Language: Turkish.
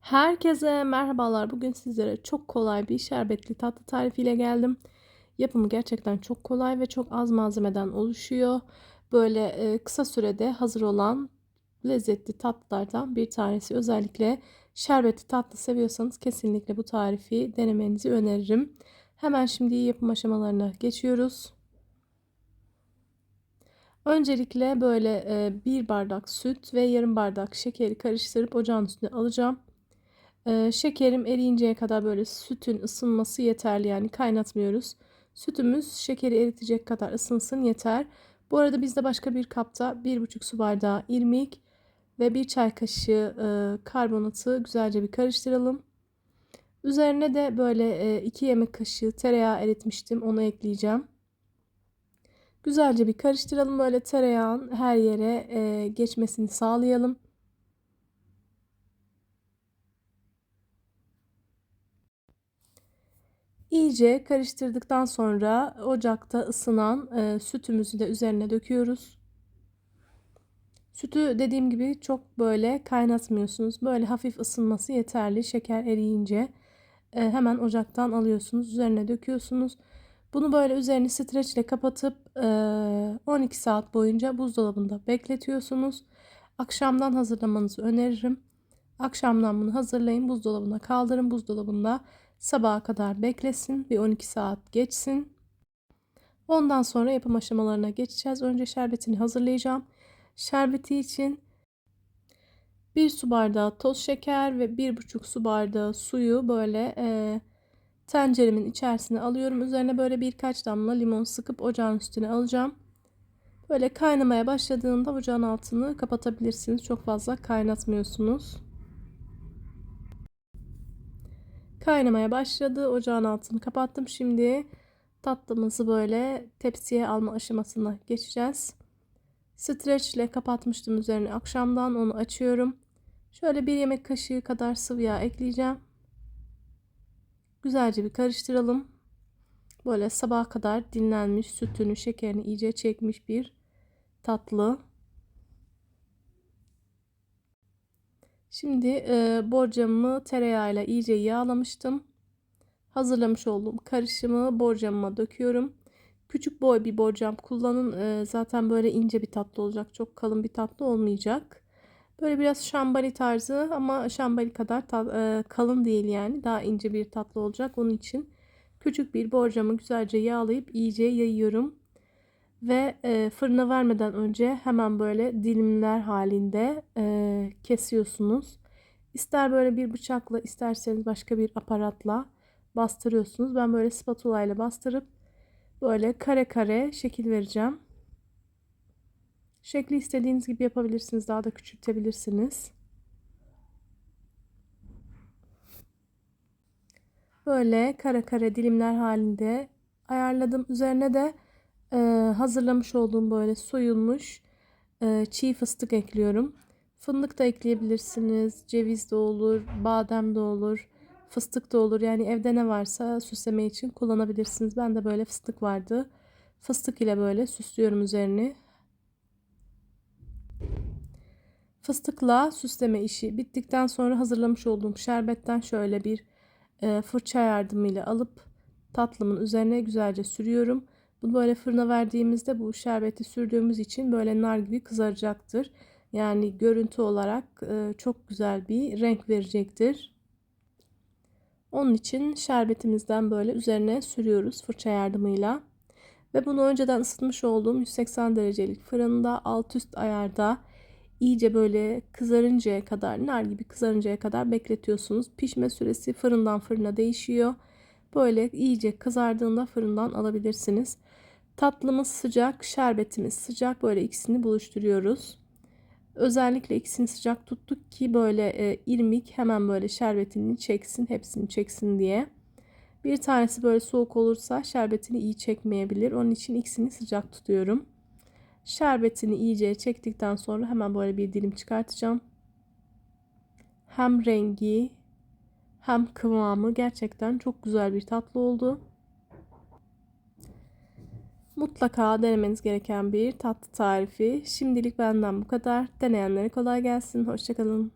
Herkese merhabalar. Bugün sizlere çok kolay bir şerbetli tatlı tarifiyle geldim. Yapımı gerçekten çok kolay ve çok az malzemeden oluşuyor. Böyle e, kısa sürede hazır olan lezzetli tatlılardan bir tanesi. Özellikle şerbetli tatlı seviyorsanız kesinlikle bu tarifi denemenizi öneririm. Hemen şimdi yapım aşamalarına geçiyoruz. Öncelikle böyle e, bir bardak süt ve yarım bardak şekeri karıştırıp ocağın üstüne alacağım. Ee, şekerim eriyinceye kadar böyle sütün ısınması yeterli yani kaynatmıyoruz. Sütümüz şekeri eritecek kadar ısınsın yeter. Bu arada bizde başka bir kapta 1,5 su bardağı irmik ve bir çay kaşığı e, karbonatı güzelce bir karıştıralım. Üzerine de böyle 2 e, yemek kaşığı tereyağı eritmiştim. Onu ekleyeceğim. Güzelce bir karıştıralım. Böyle tereyağın her yere e, geçmesini sağlayalım. İyice karıştırdıktan sonra ocakta ısınan e, sütümüzü de üzerine döküyoruz. Sütü dediğim gibi çok böyle kaynatmıyorsunuz. Böyle hafif ısınması yeterli. Şeker eriyince e, hemen ocaktan alıyorsunuz. Üzerine döküyorsunuz. Bunu böyle üzerini streç ile kapatıp e, 12 saat boyunca buzdolabında bekletiyorsunuz. Akşamdan hazırlamanızı öneririm. Akşamdan bunu hazırlayın. Buzdolabına kaldırın. Buzdolabında Sabaha kadar beklesin. Bir 12 saat geçsin. Ondan sonra yapım aşamalarına geçeceğiz. Önce şerbetini hazırlayacağım. Şerbeti için 1 su bardağı toz şeker ve 1,5 su bardağı suyu böyle e, tenceremin içerisine alıyorum. Üzerine böyle birkaç damla limon sıkıp ocağın üstüne alacağım. Böyle kaynamaya başladığında ocağın altını kapatabilirsiniz. Çok fazla kaynatmıyorsunuz. Kaynamaya başladı. Ocağın altını kapattım. Şimdi tatlımızı böyle tepsiye alma aşamasına geçeceğiz. Streç ile kapatmıştım üzerine akşamdan onu açıyorum. Şöyle bir yemek kaşığı kadar sıvı yağ ekleyeceğim. Güzelce bir karıştıralım. Böyle sabaha kadar dinlenmiş sütünü, şekerini iyice çekmiş bir tatlı. Şimdi e, borcamımı tereyağıyla iyice yağlamıştım. Hazırlamış olduğum karışımı borcamıma döküyorum. Küçük boy bir borcam kullanın. E, zaten böyle ince bir tatlı olacak. Çok kalın bir tatlı olmayacak. Böyle biraz şambali tarzı ama şambali kadar e, kalın değil yani. Daha ince bir tatlı olacak. Onun için küçük bir borcamı güzelce yağlayıp iyice yayıyorum. Ve e, fırına vermeden önce hemen böyle dilimler halinde e, kesiyorsunuz. İster böyle bir bıçakla isterseniz başka bir aparatla bastırıyorsunuz. Ben böyle spatula ile bastırıp böyle kare kare şekil vereceğim. Şekli istediğiniz gibi yapabilirsiniz. Daha da küçültebilirsiniz. Böyle kare kare dilimler halinde ayarladım. Üzerine de e, hazırlamış olduğum böyle soyulmuş e, çiğ fıstık ekliyorum. Fındık da ekleyebilirsiniz. Ceviz de olur, badem de olur, fıstık da olur. Yani evde ne varsa süsleme için kullanabilirsiniz. Ben de böyle fıstık vardı. Fıstık ile böyle süslüyorum üzerini. Fıstıkla süsleme işi bittikten sonra hazırlamış olduğum şerbetten şöyle bir e, fırça yardımıyla alıp tatlımın üzerine güzelce sürüyorum. Bunu böyle fırına verdiğimizde bu şerbeti sürdüğümüz için böyle nar gibi kızaracaktır. Yani görüntü olarak e, çok güzel bir renk verecektir. Onun için şerbetimizden böyle üzerine sürüyoruz fırça yardımıyla. Ve bunu önceden ısıtmış olduğum 180 derecelik fırında alt üst ayarda iyice böyle kızarıncaya kadar nar gibi kızarıncaya kadar bekletiyorsunuz. Pişme süresi fırından fırına değişiyor. Böyle iyice kızardığında fırından alabilirsiniz. Tatlımız sıcak, şerbetimiz sıcak. Böyle ikisini buluşturuyoruz. Özellikle ikisini sıcak tuttuk ki böyle e, irmik hemen böyle şerbetini çeksin, hepsini çeksin diye. Bir tanesi böyle soğuk olursa şerbetini iyi çekmeyebilir. Onun için ikisini sıcak tutuyorum. Şerbetini iyice çektikten sonra hemen böyle bir dilim çıkartacağım. Hem rengi hem kıvamı gerçekten çok güzel bir tatlı oldu. Mutlaka denemeniz gereken bir tatlı tarifi. Şimdilik benden bu kadar. Deneyenlere kolay gelsin. Hoşçakalın.